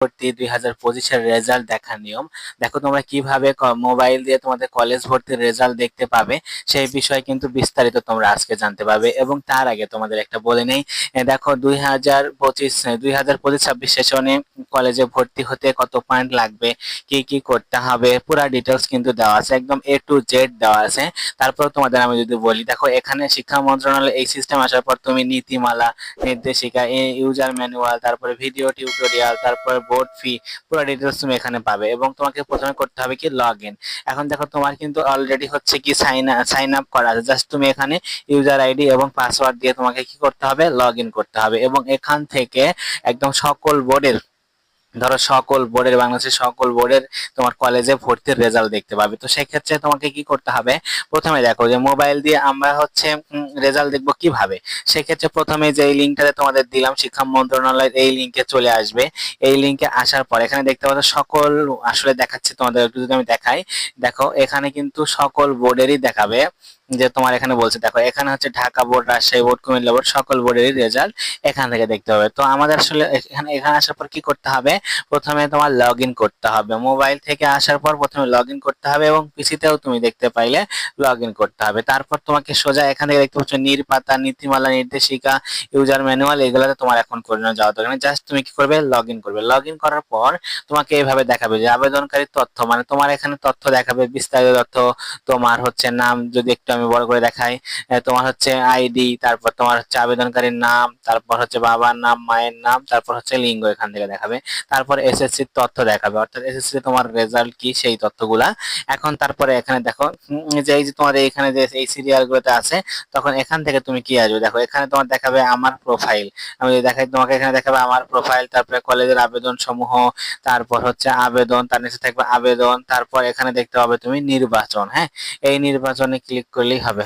ভর্তি দুই হাজার পঁচিশের রেজাল্ট দেখার নিয়ম। দেখো তোমরা কীভাবে মোবাইল দিয়ে তোমাদের কলেজ ভর্তির রেজাল্ট দেখতে পাবে, সেই বিষয়ে কিন্তু বিস্তারিত তোমরা আজকে জানতে পারবে এবং তার আগে তোমাদের একটা বলে নেই। দেখো দুই হাজার পঁচিশ দুই হাজার পঁচিশ ছাব্বিশ সেশনে কলেজে ভর্তি হতে কত পয়েন্ট লাগবে, কি কি করতে হবে, পুরো ডিটেলস কিন্তু দেওয়া আছে, একদম এ টু জেড দেওয়া আছে। তারপর তোমাদের আমি যদি বলি, দেখো এখানে শিক্ষা মন্ত্রণালয়, এই সিস্টেম আসার পর তুমি নীতিমালা, নির্দেশিকা ইউজার ম্যানুয়াল তারপরে ভিডিও টিউটোরিয়াল তারপরে বোর্ড ফি পুরো ডিটেলস তুমি এখানে পাবে এবং তোমাকে প্রথমে করতে হবে কি লগ ইন এখন দেখো তোমার কিন্তু অলরেডি হচ্ছে কি সাইন সাইন আপ করা আছে। জাস্ট তুমি এখানে ইউজার আইডি এবং পাসওয়ার্ড দিয়ে তোমাকে কি করতে হবে? লগ ইন করতে হবে এবং এখান থেকে একদম সকল বোর্ডের ধরো সকল বোর্ডের, বাংলাদেশের সকল বোর্ডের তোমার কলেজে ভর্তির রেজাল্ট দেখতে পাবে। তো সেক্ষেত্রে তোমাকে কি করতে হবে? প্রথমে দেখো যে মোবাইল দিয়ে আমরা হচ্ছে রেজাল্ট দেখব কীভাবে? সেক্ষেত্রে প্রথমে যে এই লিঙ্কটাতে তোমাদের দিলাম, শিক্ষা মন্ত্রণালয়ের এই লিঙ্কে চলে আসবে। এই লিঙ্কে আসার পর এখানে দেখতে পাচ্ছ সকল, আসলে দেখাচ্ছে তোমাদের, একটু যদি আমি দেখাই। দেখো এখানে কিন্তু সকল বোর্ডেরই দেখাবে। যে তোমার এখানে বলছে, দেখো, এখানে হচ্ছে Dhaka board, Rajshahi board, Comilla board, সকল বোর্ডেরই রেজাল্ট এখান থেকে দেখতে হবে। তো আমাদের আসলে এখানে এখানে আসার পর কি করতে হবে? প্রথমে তোমার লগ করতে হবে। মোবাইল থেকে আসার পর প্রথমে লগ করতে হবে এবং পিসিতেও তুমি দেখতে পাইলে লগ করতে হবে। তারপর তোমাকে সোজা এখান থেকে দেখতে পাচ্ছ, নির্পাতা, নীতিমালা, নির্দেশিকা ইউজার ম্যানুয়াল এগুলোতে তোমার এখন করে যাওয়া দরকার জাস্ট তুমি কি করবে? লগ করবে। লগ করার পর তোমাকে এইভাবে দেখাবে যে আবেদনকারী তথ্য মানে তোমার এখানে তথ্য দেখাবে, বিস্তারিত তথ্য, তোমার হচ্ছে নাম, যদি একটু আমি বড় করে দেখাই। তোমার হচ্ছে আইডি তারপর তোমার হচ্ছে আবেদনকারীর নাম, তারপর হচ্ছে বাবার নাম, মায়ের নাম, তারপর হচ্ছে লিঙ্গ এখান থেকে দেখাবে। তারপর এসএসসি তথ্য দেখাবে। অর্থাৎ এসএসসি তোমার রেজাল্ট কি, সেই তথ্যগুলা। এখন তারপরে এখানে দেখো যে এই যে তোমার এখানে যে এই সিরিয়াল গুলোতে আছে, তখন এখান থেকে তুমি কি আসবে? দেখো, এখানে তোমার দেখাবে আমার প্রোফাইল আমি দেখাই, তোমাকে এখানে দেখাবে আমার প্রোফাইল তারপরে কলেজের আবেদন সমূহ তারপর হচ্ছে আবেদন, তার নিচে থাকবে আবেদন, তারপর এখানে দেখতে পাবে তুমি নির্বাচন হ্যাঁ? এই নির্বাচনে ক্লিক করলেই হবে।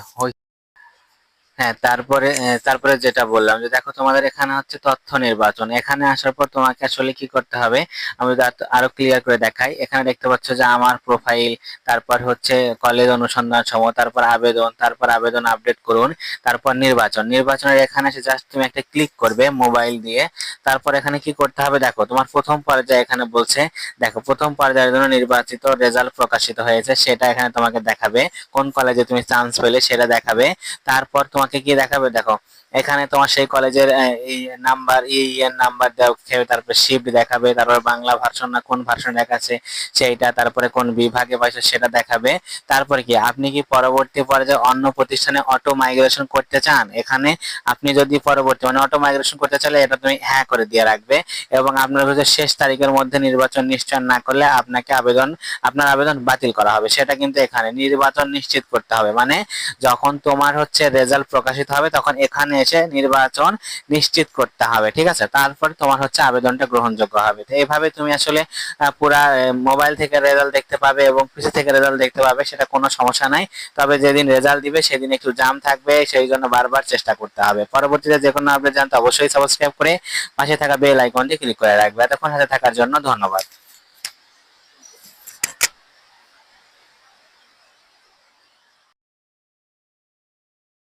হ্যাঁ তারপরে তারপরে যেটা বললাম যে দেখো তোমাদের এখানে হচ্ছে তথ্য নির্বাচন। এখানে আসার পর তোমাকে আসলে কি করতে হবে? আমি আরও ক্লিয়ার করে দেখাই। এখানে দেখতে পাচ্ছ যে আমার প্রোফাইল তারপর হচ্ছে কলেজ অনুসন্ধান সম তারপর আবেদন তারপর আবেদন আপডেট করুন, তারপর নির্বাচন। নির্বাচনের এখানে এসে জাস্ট তুমি একটা ক্লিক করবে মোবাইল দিয়ে। তারপর এখানে কি করতে হবে? দেখো, তোমার প্রথম পর্যায়ে এখানে বলছে, দেখো, প্রথম পর্যায়ের জন্য নির্বাচিত রেজাল্ট প্রকাশিত হয়েছে। সেটা এখানে তোমাকে দেখাবে। কোন কলেজে তুমি চান্স পেলে সেটা দেখাবে। তারপর তোমাকে তোমাকে কি দেখাবে? দেখো। এখানে তোমার সেই কলেজের এই নাম্বার ই এর নাম্বার দেখাবে তারপরে শিফট দেখাবে, তারপর বাংলা ভার্সন না কোন ভার্সন দেখাচ্ছে সেইটা, তারপরে কোন বিভাগে পাইছে সেটা দেখাবে। তারপরে কি, আপনি কি পরবর্তী পর্যায়ে অন্য প্রতিষ্ঠানে অটো মাইগ্রেশন করতে চান? এখানে আপনি যদি পরবর্তী মানে অটো মাইগ্রেশন করতে চাইলে এটা তুমি হ্যাঁ করে দিয়ে রাখবে এবং আপনার হচ্ছে শেষ তারিখের মধ্যে নির্বাচন নিশ্চয় না করলে আপনাকে আবেদন, আপনার আবেদন বাতিল করা হবে। সেটা কিন্তু এখানে নির্বাচন নিশ্চিত করতে হবে। মানে যখন তোমার হচ্ছে রেজাল্ট প্রকাশিত হবে, তখন এখানে এসে নির্বাচন নিশ্চিত করতে হবে, ঠিক আছে? তারপর তোমার হচ্ছে আবেদনটা গ্রহণযোগ্য হবে। তো এইভাবে তুমি আসলে পুরা মোবাইল থেকে রেজাল্ট দেখতে পাবে এবং পিসি থেকে রেজাল্ট দেখতে পাবে, সেটা কোনো সমস্যা নাই। তবে যেদিন রেজাল্ট দিবে, সেদিন একটু জাম থাকবে, সেই জন্য বারবার চেষ্টা করতে হবে। পরবর্তীতে যে কোনো আপডেট জানতে অবশ্যই সাবস্ক্রাইব করে পাশে থাকা বেল আইকনটি ক্লিক করে রাখবে। এতক্ষণ সাথে থাকার জন্য ধন্যবাদ।